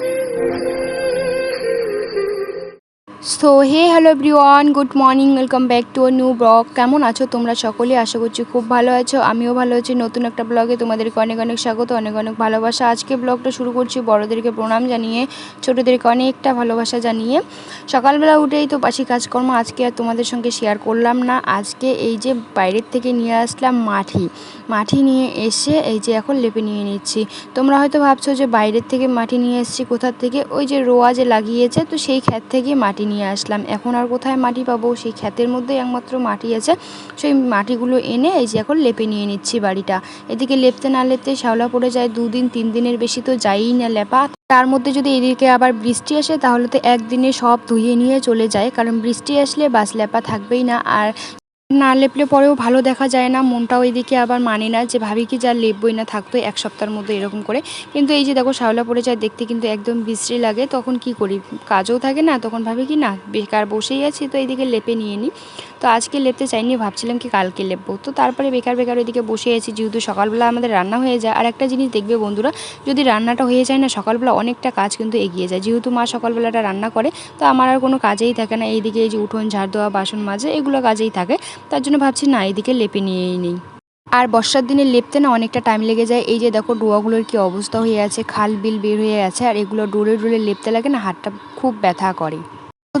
thank you so hey hello everyone good morning welcome back to new blog কেমন আছো তোমরা সকলেই আশা করছি খুব ভালো আছো। আমিও ভালো আছি। নতুন একটা ব্লগে তোমাদেরকে অনেক অনেক স্বাগত, অনেক অনেক ভালোবাসা। আজকে ব্লগটা শুরু করছি বড়োদেরকে প্রণাম জানিয়ে, ছোটোদেরকে অনেকটা ভালোবাসা জানিয়ে। সকালবেলা উঠেই তো পাশি কাজকর্ম, আজকে আর তোমাদের সঙ্গে শেয়ার করলাম না। আজকে এই যে বাইরের থেকে নিয়ে আসলাম মাঠি। মাটি নিয়ে এসে এই যে এখন লেপে নিয়ে নিচ্ছি। তোমরা হয়তো ভাবছ যে বাইরের থেকে মাটি নিয়ে এসেছি কোথার থেকে? ওই যে রোয়া যে লাগিয়েছে, তো সেই ক্ষেত থেকে মাটি নিয়ে আসলাম। এখন আর কোথায় মাটি পাবো? সেই ক্ষেতের মধ্যে একমাত্র মাটি আছে। সেই মাটিগুলো এনে এই যে এখন লেপে নিয়ে নিচ্ছি বাড়িটা। এদিকে লেপতে না লেপতে শ্যাওলা পড়ে যায় দুদিন তিন দিনের বেশি তো যায়ই না লেপা। তার মধ্যে যদি এদিকে আবার বৃষ্টি আসে তাহলে তো একদিনে সব ধুয়ে নিয়ে চলে যায়। কারণ বৃষ্টি আসলে বাস লেপা থাকবেই না। আর না লেপলে পরেও ভালো দেখা যায় না, মনটাও এদিকে আবার মানে না যে ভাবি কি যা লেপবই না, থাকতো এক সপ্তাহের মধ্যে এরকম করে। কিন্তু এই যে দেখো শাওলা পড়ে যায়, দেখতে কিন্তু একদম বিশ্রী লাগে, তখন কি করি? কাজও থাকে না, তখন ভাবি কি না, বেকার বসেই আছি, তো এইদিকে লেপে নিয়ে নিই তো আজকে লেপতে চাইনি, ভাবছিলাম কি কালকে লেপবো। তো তারপরে বেকার বেকার ওইদিকে বসে আছি, যেহেতু সকালবেলা আমাদের রান্না হয়ে যায়। আর একটা জিনিস দেখবে বন্ধুরা, যদি রান্নাটা হয়ে যায় না, সকালবেলা অনেকটা কাজ কিন্তু এগিয়ে যায়। যেহেতু মা সকালবেলাটা রান্না করে, তো আমার আর কোনো কাজেই থাকে না। এইদিকে এই যে উঠোন, ঝাড় দেওয়া, বাসন মাজে, এগুলো কাজেই থাকে। তার জন্য ভাবছি, না এদিকে লেপে নিয়েই নেই। আর বর্ষার দিনে লেপতে না অনেকটা টাইম লেগে যায়। এই যে দেখো, ডোয়াগুলোর কি অবস্থা হয়ে আছে, খাল বিল বের হয়ে আছে, আর এগুলো ডোরে ডোরে লেপতে লাগে না, হাতটা খুব ব্যথা করে।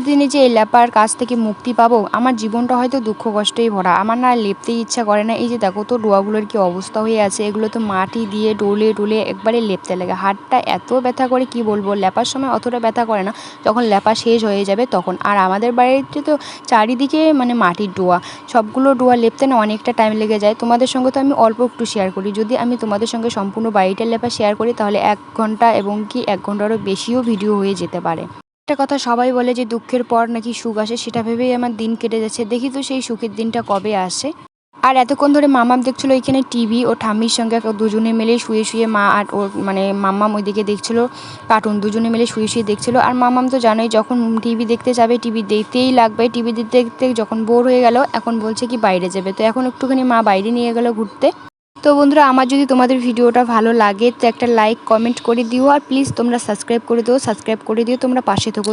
দিনে যে এই লেপার কাছ থেকে মুক্তি পাবো, আমার জীবনটা হয়তো দুঃখ কষ্টেই ভরা। আমার না লেপতেই ইচ্ছা করে না। এই যে দেখো তো, ডোয়াগুলোর কি অবস্থা হয়ে আছে। এগুলো তো মাটি দিয়ে ডোলে ডোলে একবারে লেপতে লাগে। হাতটা এত ব্যথা করে, কি বলব? লেপার সময় অতটা ব্যথা করে না। যখন লেপা শেষ হয়ে যাবে তখন। আর আমাদের বাড়িতে তো চারিদিকে মানে মাটির ডোয়া। সবগুলো ডোয়া লেপতে না অনেকটা টাইম লেগে যায়। তোমাদের সঙ্গে তো আমি অল্প একটু শেয়ার করি। যদি আমি তোমাদের সঙ্গে সম্পূর্ণ বাড়িটার লেপা শেয়ার করি, তাহলে এক ঘণ্টা এবং কি এক ঘন্টারও বেশিও ভিডিও হয়ে যেতে পারে। একটা কথা সবাই বলে যে দুঃখের পর নাকি সুখ আসে, সেটা ভেবেই আমার দিন কেটে যাচ্ছে। দেখি তো সেই সুখের দিনটা কবে আসে। আর এতক্ষণ ধরে মামাম দেখছিল এখানে টিভি ও ঠাম্মির সঙ্গে দুজনে মিলে শুয়ে শুয়ে মা আর ওর মানে মাম্মাম ওইদিকে দেখছিল কার্টুন, দুজনে মিলে শুয়ে শুয়ে দেখছিল। আর মামাম তো জানোই, যখন টিভি দেখতে যাবে, টিভি দেখতেই লাগবে। টিভি দেখতে দেখতে যখন বোর হয়ে গেল, এখন বলছে কি বাইরে যাবে। তো এখন একটুখানি মা বাইরে নিয়ে গেল ঘুরতে। তো বন্ধুরা, আমার যদি তোমাদের ভিডিওটা ভালো লাগে, তো একটা লাইক কমেন্ট করে দিও। আর প্লিজ তোমরা সাবস্ক্রাইব করে দিও সাবস্ক্রাইব করে দিও, তোমরা পাশে থেকো।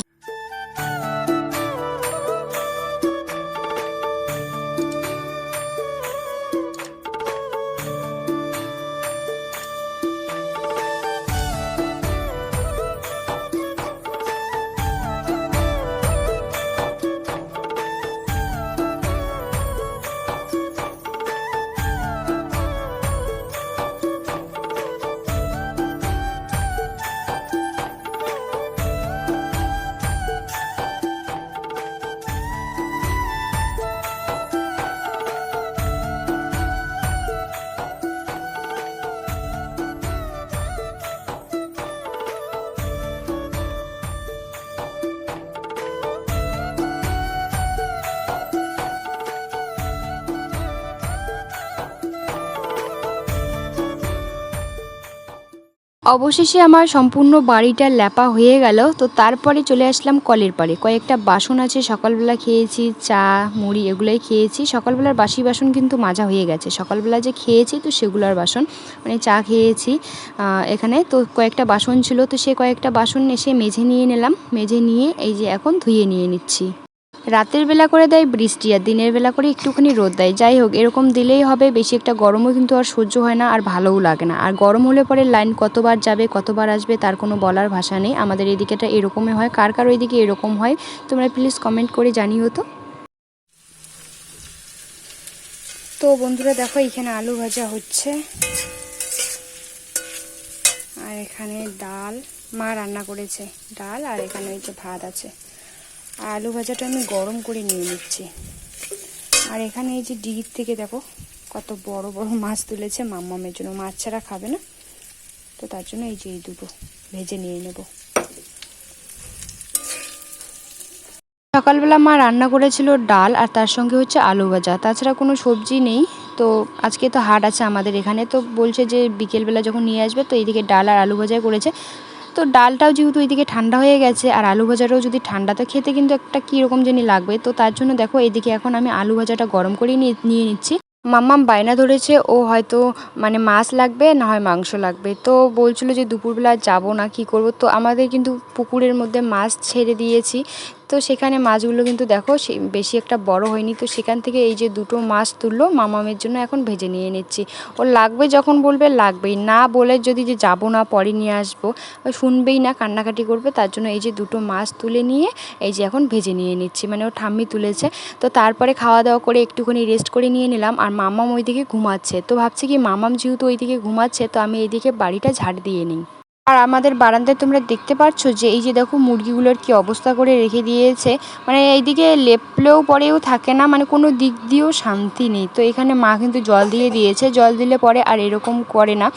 অবশেষে আমার সম্পূর্ণ বাড়িটা ল্যাপা হয়ে গেল। তো তারপরে চলে আসলাম কলের পাড়ে। কয়েকটা বাসন আছে, সকালবেলা খেয়েছি, চা, মুড়ি এগুলোই খেয়েছি। সকালবেলার বাসি বাসন কিন্তু মাজা হয়ে গেছে। সকালবেলা যে খেয়েছি তো সেগুলোর বাসন মানে চা খেয়েছি এখানে। তো কয়েকটা বাসন ছিল, তো সে কয়েকটা বাসন এসে মেঝে নিয়ে নিলাম। মেঝে নিয়ে এই যে এখন ধুয়ে নিয়ে নিচ্ছি। রাতের বেলা করে দেয়, বৃষ্টি, আর দিনের বেলা করে একটুখানি রোদ দেয়। যাই হোক, এরকম দিলেই হবে, বেশি একটা গরমও কিন্তু আর সহ্য হয় না, আর ভালোও লাগে না। আর গরম হলে পরে লাইন কতবার যাবে, কতবার আসবে তার কোনো বলার ভাষা নেই। আমাদের এদিকেটা এরকমই হয়, কার কার ওইদিকে এরকম হয়, তোমরা প্লিজ কমেন্ট করে জানিও তো। তো বন্ধুরা, দেখো, এখানে আলু ভাজা হচ্ছে। আর এখানে ডাল, মা রান্না করেছে ডাল, আর এখানে ওই যে ভাত আছে। আলু ভাজাটা আমি গরম করে নিয়ে নিচ্ছি। আর এখানে এই যে ডিগির থেকে দেখো, কত বড় বড় মাছ তুলেছে মাম্মামের জন্য। মাছ ছাড়া খাবে না। তো তার জন্য এই যে এই দুটো ভেজে নিয়ে নেব। সকালবেলা মা রান্না করেছিল ডাল আর তার সঙ্গে হচ্ছে আলু ভাজা। তাছাড়া কোনো সবজি নেই। তো আজকে তো হাট আছে আমাদের এখানে। তো বলছে যে বিকেলবেলা যখন নিয়ে আসবে, তো এইদিকে ডাল আর আলু ভাজাই করেছে। তো ডালটাও যেহেতু ওইদিকে ঠান্ডা হয়ে গেছে, আর আলু ভাজাটাও যদি ঠান্ডা, তো খেতে কিন্তু একটা কীরকম জানি লাগবে। তো তার জন্য দেখো, এদিকে এখন আমি আলু ভাজাটা গরম করে নিয়ে নিচ্ছি। মাম্মাম বায়না ধরেছে, ও হয়তো মানে মাছ লাগবে, না হয় মাংস লাগবে। তো বলছিল যে দুপুরবেলা যাব না, কি করব? তো আমাদের কিন্তু পুকুরের মধ্যে মাছ ছেড়ে দিয়েছি। তো সেখানে মাছগুলো কিন্তু দেখো বেশি একটা বড় হয়নি। তো সেখান থেকে এই যে দুটো মাছ তুললো, মামামের জন্য এখন ভেজে নিয়ে নিচ্ছি। ও লাগবে যখন বলবে, লাগবেই। না বলে যদি যে যাব না, পরে নিয়ে আসব শুনবেই না, কান্নাকাটি করবে। তার জন্য এই যে দুটো মাছ তুলে নিয়ে এই যে এখন ভেজে নিয়ে নিচ্ছি। মানে ও ঠাম্মি তুলেছে। তো তারপরে খাওয়া দাওয়া করে একটুখানি রেস্ট করে নিয়ে নিলাম। আর মামাম ওইদিকে ঘুমাচ্ছে। তো ভাবছি কি, মামাম যেহেতু ওইদিকে ঘুমাচ্ছে, তো আমি এইদিকে বাড়িটা ঝাড় দিয়ে নিই। আর আমাদের বারান্দায় তোমরা দেখতে পাচ্ছ যে এই যে দেখো মুরগিগুলোর কি অবস্থা করে রেখে দিয়েছে। মানে এইদিকে লেপলেও পরেও থাকে না মানে কোনো দিক দিয়েও শান্তি নেই। তো এখানে মা কিন্তু জল দিয়ে দিয়েছে, জল দিলে পরে আর এরকম করে না।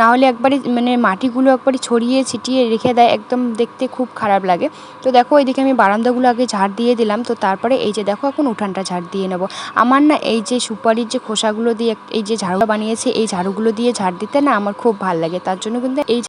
না হলে একবারে মানে মাটিগুলো একবারে ছড়িয়ে ছিটিয়ে রেখে দেয়, একদম দেখতে খুব খারাপ লাগে। তো দেখো এইদিকে আমি বারান্দাগুলো আগে ঝাড় দিয়ে দিলাম, তো তারপরে এই যে দেখো এখন উঠানটা ঝাড় দিয়ে নেব। আমার না এই যে সুপারির যে খোসাগুলো দিয়ে এই যে ঝাড়ু বানিয়েছে, এই ঝাড়ুগুলো দিয়ে ঝাড় দিতে না আমার খুব ভালো লাগে। তার জন্য কিন্তু এই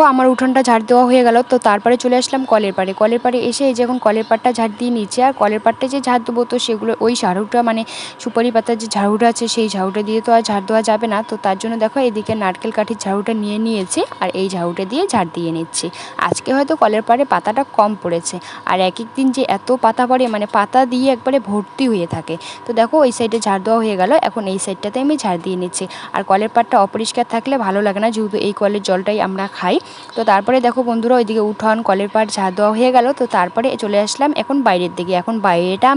তো আমার উঠোনটা ঝাড় দেওয়া হয়ে গেল। তো তারপরে চলে আসলাম কলের পাড়ে। কলের পাড়ে এসে এই যে এখন কলের পাড়টা ঝাড় দিয়ে নিচ্ছে। আর কলের পাড়টা যে ঝাড় দেবো তো সেগুলো ওই ঝাড়ুটা মানে সুপারি পাতার যে ঝাড়ুটা আছে সেই ঝাড়ুটা দিয়ে তো আর ঝাড় দেওয়া যাবে না। তো তার জন্য দেখো এদিকে নারকেল কাঠির ঝাড়ুটা নিয়ে নিয়েছি আর এই ঝাড়ুটা দিয়ে ঝাড় দিয়ে নিচ্ছি। আজকে হয়তো কলের পাড়ে পাতাটা কম পড়েছে। আর এক এক দিন যে এত পাতা পড়ে মানে পাতা দিয়ে একবারে ভর্তি হয়ে থাকে। তো দেখো ওই সাইডে ঝাড় দেওয়া হয়ে গেল। এখন এই সাইডটাতে আমি ঝাড় দিয়ে নিচ্ছি। আর কলের পাড়টা অপরিষ্কার থাকলে ভালো লাগে না। যেহেতু এই কলের জলটাই আমরা খাই। তো তারপরে দেখো বন্ধুরা, ওইদিকে উঠোন, কলের পাট ঝাঁ দেওয়া হয়ে গেল। তো তারপরে চলে আসলাম এখন বাইরের দিকে। এখন বাইরেটা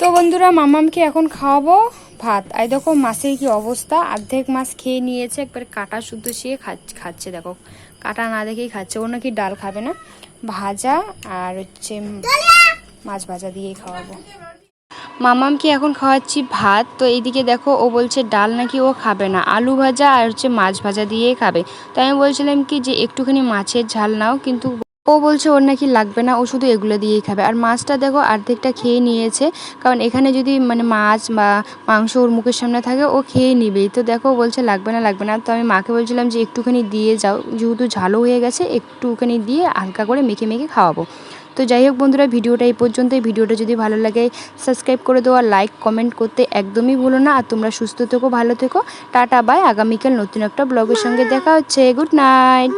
তো বন্ধুরা, মামামকে এখন খাওয়াবো ভাত। আর দেখো মাছের কি অবস্থা। অর্ধেক মাছ খেয়ে নিয়েছে, একবার কাটা শুদ্ধ সে খাচ্ছে দেখো। কাটা না দেখেই খাচ্ছে। ও নাকি ডাল খাবে না? ভাজা আর হচ্ছে মাছ ভাজা দিয়েই খাওয়াবো। মামামকে এখন খাওয়াচ্ছি ভাত। তো এইদিকে দেখো, ও বলছে ডাল নাকি ও খাবে না। আলু ভাজা আর হচ্ছে মাছ ভাজা দিয়েই খাবে। তো আমি বলছিলাম কি যে একটুখানি মাছের ঝাল নাও, কিন্তু ও বলছে ওর নাকি লাগবে না, ও শুধু এগুলো দিয়েই খাবে। আর মাছটা দেখো অর্ধেকটা খেয়ে নিয়েছে, কারণ এখানে যদি মানে মাছ বা মাংস ওর মুখের সামনে থাকে, ও খেয়ে নিবেই। তো দেখো বলছে লাগবে না লাগবে না। তো আমি মাকে বলছিলাম যে একটুখানি দিয়ে যাও, যেহেতু ঝালও হয়ে গেছে, একটুখানি দিয়ে হালকা করে মেখে মেখে খাওয়াবো। তো যাই হোক বন্ধুরা, ভিডিওটা এই পর্যন্তই। ভিডিওটা যদি ভালো লাগে, সাবস্ক্রাইব করে দেওয়া লাইক, কমেন্ট করতে একদমই ভুলো না। আর তোমরা সুস্থ থেকো, ভালো থেকো। Tata, bye. আগামীকাল নতুন একটা ব্লগের সঙ্গে দেখা হচ্ছে। Good night.